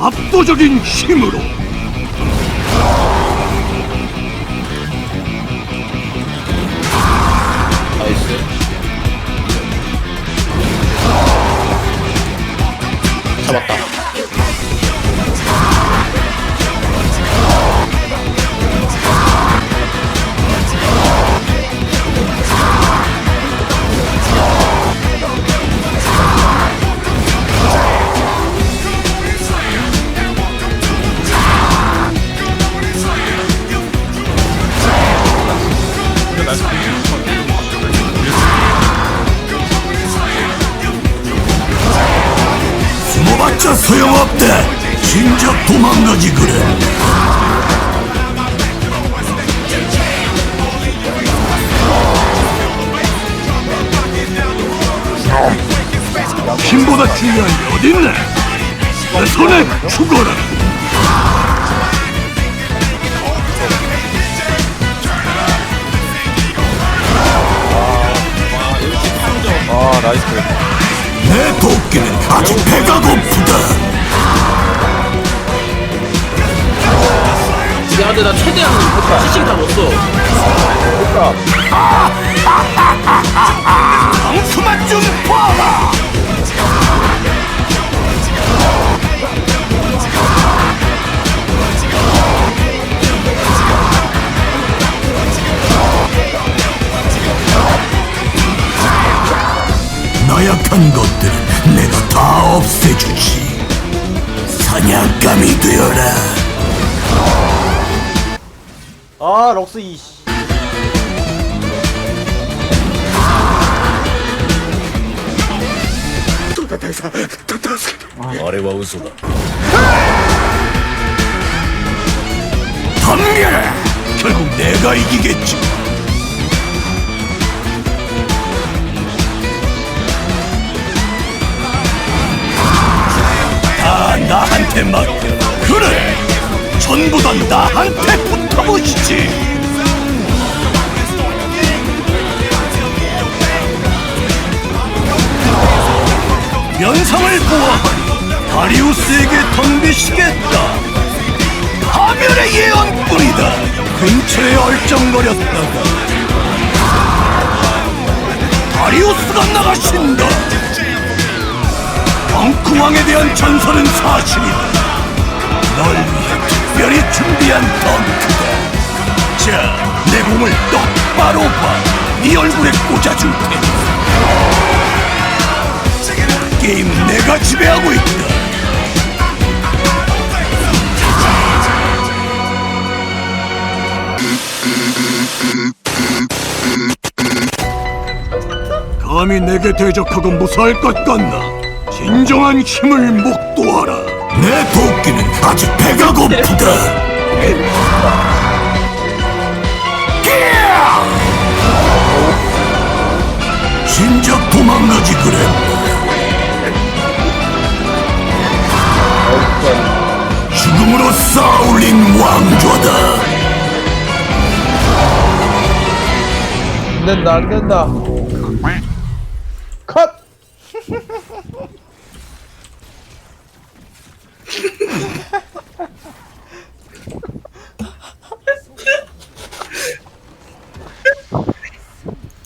압도적인 힘으로. 잡았다. 숨어봤자 소용없다 진작 도망가지 그래. 힘보다 중요한 게 어딨나 내 손에 죽어라 아 나이스 내 도끼는 아직 배가 고프다 야, 근데 나 최대한 시칭 다 넣었어. 나약한 것들은 내가 다 없애주지. 사냥감이 되어라. 아 럭스 이씨. 아래와 우소다. 덤벼라! 결국 내가 이기겠지 맡겨 그래 전부 다 나한테 붙어보시지. 면상을 보아하니 다리우스에게 덤비시겠다. 파멸의 예언뿐이다. 근처에 얼쩡거렸다가 다리우스가 나가신다. 덩크왕에 대한 전설은 사실이다 널 위해 특별히 준비한 덩크다 자 내 몸을 똑바로 봐네 얼굴에 꽂아줄 테니 게임은 내가 지배하고 있다. 감히 내게 대적하고 무사할 것 같나? 진정한 힘을 목도하라. 내 도끼는 아직 배가 고프다. 진작 도망가지 그랬나? 죽음으로 쌓아올린 왕좌다. 안 된다 안 된다